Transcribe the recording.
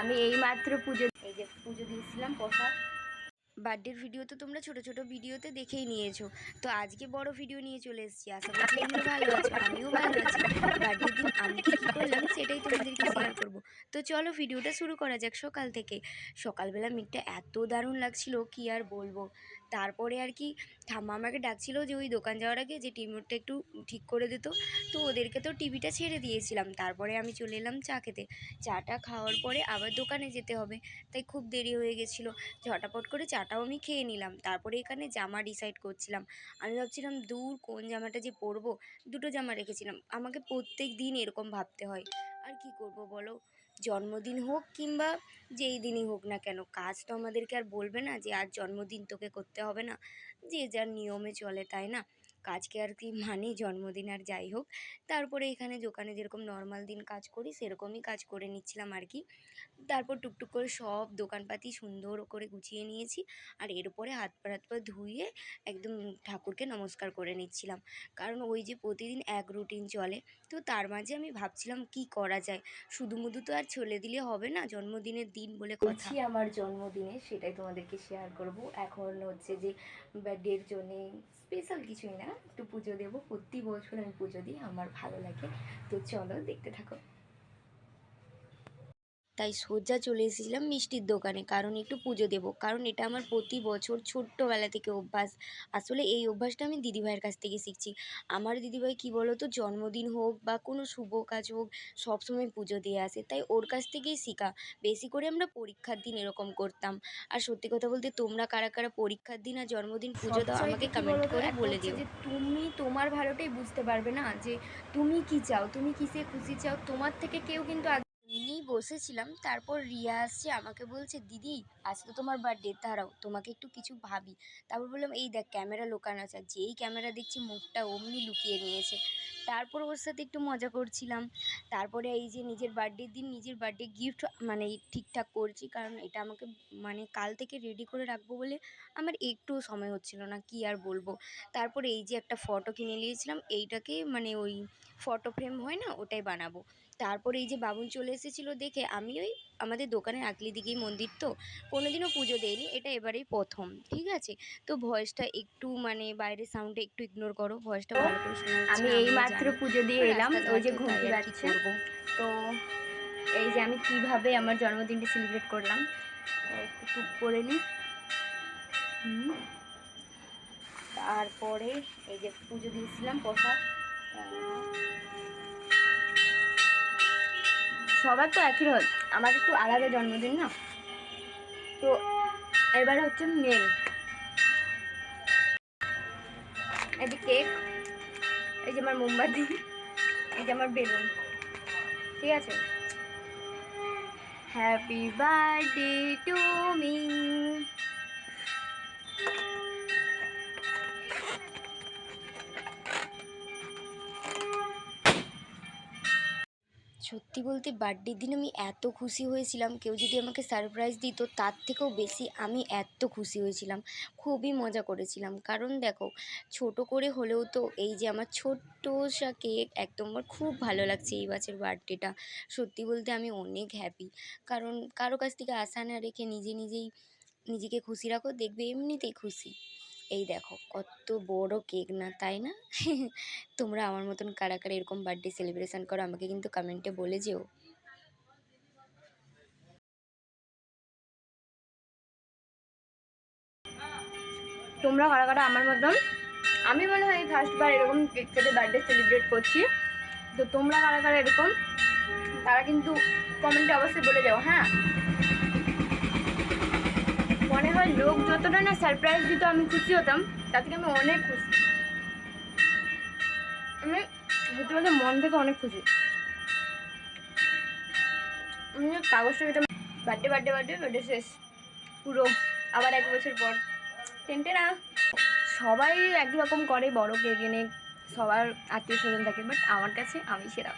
আমি এই মাত্র পুজো, এই যে পুজো দিয়েছিলাম প্রসাদ। বার্থডের ভিডিও তো তোমরা ছোট ছোট ভিডিওতে দেখেই নিয়েছো। তো আজকে বড় ভিডিও নিয়ে চলে এসেছি। আশা করি ভালো আছো, আমিও ভালো আছি। বার্থডের দিন আমি কী করলাম সেটাই তোমাদেরকে শেয়ার করব। তো চলো ভিডিওটা শুরু করা যাক সকাল থেকে। সকালবেলা মিটটা এত দারুণ লাগছিল, কি আর বলব? তারপরে আর কি ঠাম্মা আমাকে ডাকছিল যে ওই দোকান যাওয়ার আগে যে টিভিটা একটু ঠিক করে দিত। তো ওদেরকে তো টিভিটা ছেড়ে দিয়েছিলাম। তারপরে আমি চলে এলাম চা খেতে। চাটা খাওয়ার পরে আবার দোকানে যেতে হবে। তাই খুব দেরি হয়ে গেছিল। ঝটাপট করে চাটাও আমি খেয়ে নিলাম। তারপরে এখানে জামা ডিসাইড করছিলাম। আমি ভাবছিলাম, দূর কোন জামাটা যে পরবো? দুটো জামা রেখেছিলাম। আমাকে প্রত্যেক দিন এরকম ভাবতে হয়। আর কি করব বলো? জন্মদিন হোক কিংবা যেই দিনই হোক না কেন, কাজ তো আমাদেরকে আর বলবে না যে, আজ জন্মদিন তোকে করতে হবে না। যে যার নিয়মে চলে, তাই না? কাজকে আর কি মানে জন্মদিন আর যাই হোক। তারপরে এখানে দোকানে যেরকম নর্মাল দিন কাজ করি, সেরকমই কাজ করে নিচ্ছিলাম আর কি। তারপর টুকটুক করে সব দোকানপাতি সুন্দর করে গুছিয়ে নিয়েছি। আর এরপরে হাত পা হাত পা ধুয়ে একদম ঠাকুরকে নমস্কার করে নিচ্ছিলাম। কারণ ওই যে প্রতিদিন এক রুটিন চলে। তো তার মাঝে আমি ভাবছিলাম কি করা যায়? শুধু মুধু তো আর চলে দিলে হবে না, জন্মদিনের দিন বলে কথা। আমার জন্মদিনে সেটাই তোমাদেরকে শেয়ার করব। এখন হচ্ছে যে বার্থডের জন্যে স্পেশাল কিছুই না। একটু পুজো দেবো। প্রতি বছর আমি পুজো দিই, আমার ভালো লাগে। তো চলো দেখতে থাকো। তাই সোজা চলে এসেছিলাম মিষ্টির দোকানে। কারণ একটু পুজো দেবো। কারণ এটা আমার প্রতি বছর ছোট্টবেলা থেকে অভ্যাস। আসলে এই অভ্যাসটা আমি দিদিভাইয়ের কাছ থেকে শিখছি। আমার দিদিভাই কী বলো তো জন্মদিন হোক বা কোনো শুভ কাজ হোক সবসময় পুজো দিয়ে আসে। তাই ওর কাছ থেকেই শেখা। বেশি করে আমরা পরীক্ষার দিন এরকম করতাম। আর সত্যি কথা বলতে তোমরা কারা কারা পরীক্ষার দিন আর জন্মদিন পুজো দাও আমাকে কমেন্ট করে বলে দিও। যে তুমি তোমার ভালোটাই বুঝতে পারবে না যে তুমি কি চাও তুমি কিসে খুশি চাও তোমার থেকে কেউ কিন্তু এমনিই বসেছিলাম, তারপর রিয়া আসছে, আমাকে বলছে, দিদি আজ তো তোমার বার্থডে দাঁড়াও, তোমাকে একটু কিছু ভাবি। তারপর বললাম, এই দেখ ক্যামেরা লোকানো আছে। যেই ক্যামেরা দেখছি, মুখটা অমনি লুকিয়ে নিয়েছে। তারপর ওর সাথে একটু মজা করছিলাম। তারপরে এই যে নিজের বার্থডের দিন, নিজের বার্থডে গিফট মানে ঠিকঠাক করছি, কারণ এটা আমাকে মানে কাল থেকে রেডি করে রাখব বলে আমার একটুও সময় হচ্ছিল না, কি আর বলব? তারপরে এই যে একটা ফটো কিনে নিয়েছিলাম, এইটাকে মানে ওই ফটো ফ্রেম হয় না, ওটাই বানাবো। তারপরে এই যে বাবুন চলে এসেছিল দেখে আমি ওই আমাদের দোকানের আগলি দিকেই মন্দির তো কোনোদিনও পুজো দেয়নি এটা এবারেই প্রথম ঠিক আছে? তো ভয়েসটা একটু মানে বাইরের সাউন্ডটা একটু ইগনোর করো ভয়েসটা ভালো করে শোনা যাচ্ছে আমি এই মাত্র পুজো দিয়ে এলাম ওই যে তো ঘুমটি তাই বাজছে। তো এই যে আমি কীভাবে আমার জন্মদিনটা সেলিব্রেট করলাম একটু টুক করে নিই। তারপরে এই যে পুজো দিয়েছিলাম প্রসাদ। সবার তো একই রকম আমার একটু আলাদা জন্মদিন, না? তো এবারে হচ্ছে মেন এই কেক, এই যে আমার মোমবাতি, এই যে আমার বেলুন। ঠিক আছে? হ্যাপি বার্থডে টু মি সত্যি বলতে বার্থডের দিন আমি এত খুশি হয়েছিলাম। কেউ যদি আমাকে সারপ্রাইজ দিত, তার থেকেও বেশি আমি এত খুশি হয়েছিলাম। খুবই মজা করেছিলাম। কারণ দেখো, ছোট করে হলেও তো এই যে আমার ছোট্ট সা কেক একদম আমার খুব ভালো লাগছে এই বছর বার্থডেটা। সত্যি বলতে আমি অনেক হ্যাপি কারণ কারও কাছ থেকে আশা না রেখে নিজে নিজেই নিজেকে খুশি রাখো, দেখবে এমনিতেই খুশি। এই দেখো, কত বড় কেক না, তাই না? তোমরা আমার মতন কারা কারা এরকম বার্থডে সেলিব্রেশন করো, আমাকে কিন্তু কমেন্টে বলে যেও। তোমরা কারা কারা আমার মতন? আমি মনে হয় ফার্স্ট বার এরকম কেক কেটে বার্থডে সেলিব্রেট করছি। তো তোমরা কারা কারা এরকম, তারা কিন্তু কমেন্টে অবশ্যই বলে যাও, হয়? লোক যতটা না সারপ্রাইজ দিত আমি খুশি হতাম, তার থেকে আমি অনেক খুশি। আমি সত্যি বলতে মন থেকে অনেক খুশি। আমি কাগজটা কেটে বার্থডে বার্থডে বার্থডে বার্থডে শেষ। পুরো আবার এক বছর পর। টেনটে না। সবাই একই রকম করে, বড় কেক এনে সবার আত্মীয় স্বজন থাকে বাট আমার কাছে আমি সেরা।